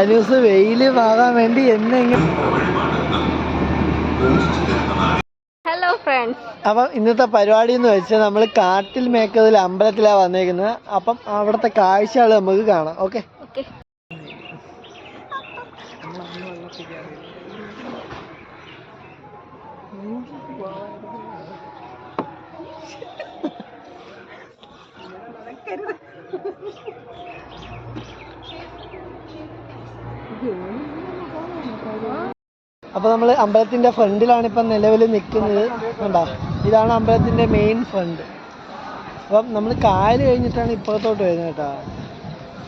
അനൂസ് വെയിൽ മാറാൻ വേണ്ടി ഹലോ ഫ്രണ്ട്സ് അപ്പം ഇന്നത്തെ പരിപാടി എന്ന് വെച്ചാൽ നമ്മൾ കാട്ടിൽ മേക്കതിൽ അമ്പലത്തിലാണ് വന്നേക്കുന്നത്. അപ്പം അവിടുത്തെ കാഴ്ചകൾ നമുക്ക് കാണാം. ഓക്കെ ഓക്കെ അപ്പോൾ നമ്മൾ അമ്പലത്തിന്റെ ഫ്രണ്ടിലാണ് ഇപ്പം നിലവിൽ നിൽക്കുന്നത് കണ്ടോ? ഇതാണ് അമ്പലത്തിന്റെ മെയിൻ ഫ്രണ്ട് അപ്പം നമ്മൾ കായൽ കഴിഞ്ഞിട്ടാണ് ഇപ്പുറത്തോട്ട് വരുന്നത് കേട്ടോ.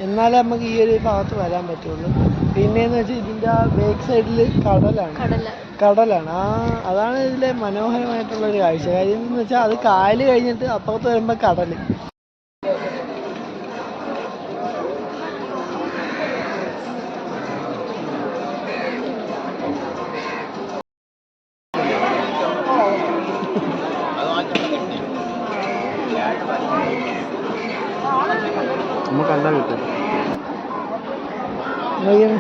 എന്നാലേ നമുക്ക് ഈ ഒരു ഭാഗത്ത് വരാൻ പറ്റുള്ളൂ. പിന്നെയെന്ന് വെച്ചാൽ ഇതിന്റെ ആ ബേക്ക് സൈഡിൽ കടലാണ്. കടല. കടലാണ്. ആ അതാണ് ഇതിലെ മനോഹരമായിട്ടുള്ള ഒരു കാഴ്ച. കാര്യം എന്ന് വെച്ചാൽ അത് കായൽ കഴിഞ്ഞിട്ട് അപ്പുറത്ത് വരുമ്പോൾ കടൽ നമുക്ക് കണ്ടാ കിട്ടും നോക്കിയാണ്.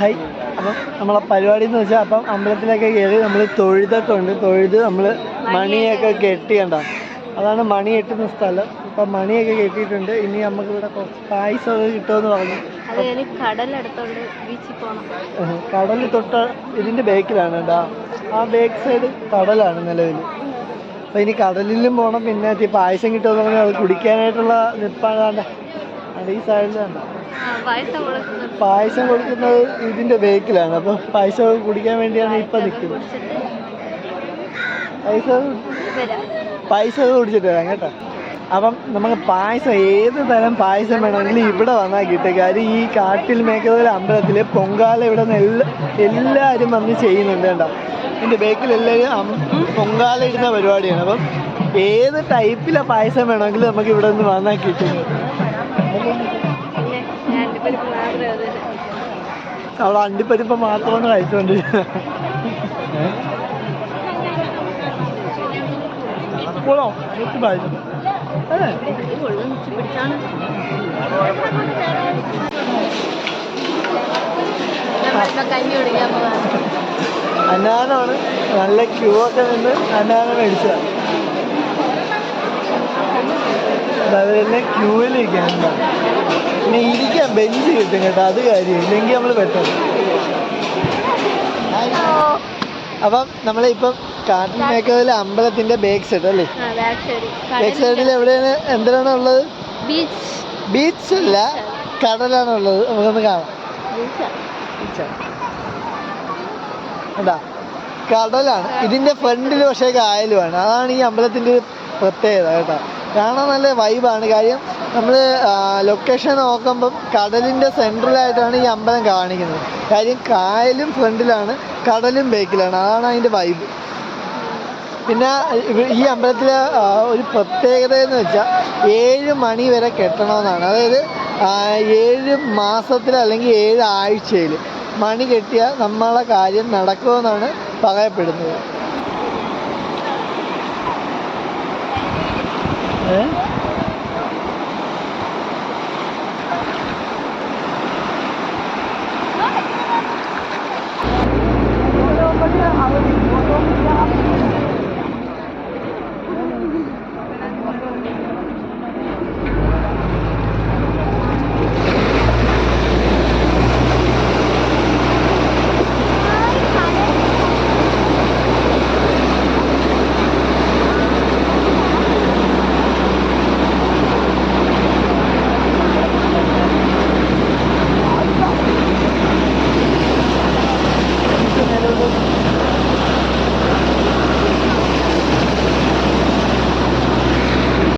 ഹൈ അപ്പം നമ്മളെ പരിപാടി എന്ന് വെച്ചാൽ അപ്പം അമ്പലത്തിലൊക്കെ കയറി നമ്മൾ തൊഴുതൊക്കെ തൊഴുത് നമ്മൾ മണിയൊക്കെ കെട്ടിയണ്ട അതാണ് മണി കെട്ടുന്ന സ്ഥലം. അപ്പം മണിയൊക്കെ കെട്ടിയിട്ടുണ്ട്. ഇനി നമുക്ക് ഇവിടെ കുറച്ച് പായസമൊക്കെ കിട്ടുമെന്ന് പറഞ്ഞു. കടൽ തൊട്ട് ഇതിന്റെ ബേക്കിലാണ് കേട്ടോ. ആ ബേക്ക് സൈഡ് കടലാണ് നിലവിൽ അപ്പം ഇനി കടലിലും പോകണം പിന്നെ ഈ പായസം കിട്ടുമെന്ന് പറഞ്ഞാൽ അത് കുടിക്കാനായിട്ടുള്ള നിപ്പാണ്. വേണ്ട അത് ഈ ആ, പായസം കൊടുക്കുന്നത്. ഇതിന്റെ ബേക്കിലാണ്. അപ്പൊ പായസം കുടിക്കാൻ വേണ്ടിയാണ് ഇപ്പൊ നിൽക്കുന്നത്. പൈസ പൈസ കുടിച്ചിട്ട് വരാം കേട്ടോ. അപ്പം നമുക്ക് പായസം ഏത് തരം പായസം വേണമെങ്കിലും ഇവിടെ വന്നാൽ കിട്ടും. കാര്യം ഈ കാട്ടിൽ മേഖല അമ്പലത്തിൽ പൊങ്കാല ഇവിടെ നിന്ന് എല്ലാ എല്ലാവരും വന്ന് ചെയ്യുന്നുണ്ട് കേട്ടോ. ഇതിന്റെ ബേക്കിൽ എല്ലാവരും അം- പൊങ്കാല ഇടുന്ന പരിപാടിയാണ്. അപ്പം ഏത് ടൈപ്പിലെ പായസം വേണമെങ്കിലും നമുക്ക് ഇവിടെ നിന്ന് വന്നാൽ കിട്ടും. അവിടെ അണ്ടിപ്പരിപ്പ് മാത്രമാണ് കഴിച്ചോണ്ട്. പോളോ ഒത്തിരി അനാനാണ് നല്ല ക്യൂ ഒക്കെ നിന്ന് അനാന മേടിച്ച അതുപോലെ ക്യൂവിലിരിക്കാൻ പിന്നെ ഇരിക്കാൻ ബെഞ്ച് കിട്ടും കേട്ടോ അത് കാര്യം. ഇല്ലെങ്കിൽ നമ്മൾ പെട്ടെന്ന് അപ്പം നമ്മളിപ്പം കാട്ടിൽ മേഖല അമ്പലത്തിന്റെ ബേക്ക് സൈഡ് അല്ലേ? ബാക്ക് സൈഡ് ബേക്ക് സൈഡിൽ എവിടെയാണ്? എന്തിനാണ് ഉള്ളത്? ബീച്ച് അല്ല കടലാണ് ഉള്ളത്. നമുക്കൊന്ന് കാണാം. കടലാണ്. ഇതിന്റെ ഫ്രണ്ടിൽ പക്ഷേ കായലുമാണ്. അതാണ് ഈ അമ്പലത്തിന്റെ ഒരു പ്രത്യേകത കേട്ടോ. കാണാൻ നല്ല വൈബാണ് കാര്യം നമ്മൾ ലൊക്കേഷൻ നോക്കുമ്പം കടലിന്റെ സെൻട്രലായിട്ടാണ് ഈ അമ്പലം കാണിക്കുന്നത്. കാര്യം കായലും ഫ്രണ്ടിലാണ് കടലും ബേക്കിലാണ് അതാണ് അതിന്റെ വൈബ് പിന്നെ ഈ അമ്പലത്തിലെ ഒരു പ്രത്യേകത എന്ന് വെച്ചാൽ ഏഴ് മണി വരെ കെട്ടണമെന്നാണ്. അതായത് ഏഴ് മാസത്തിൽ അല്ലെങ്കിൽ ഏഴ് ആഴ്ചയിൽ മണി കെട്ടിയാൽ നമ്മളെ കാര്യം നടക്കുമെന്നാണ് പറയപ്പെടുന്നത്. ഏ?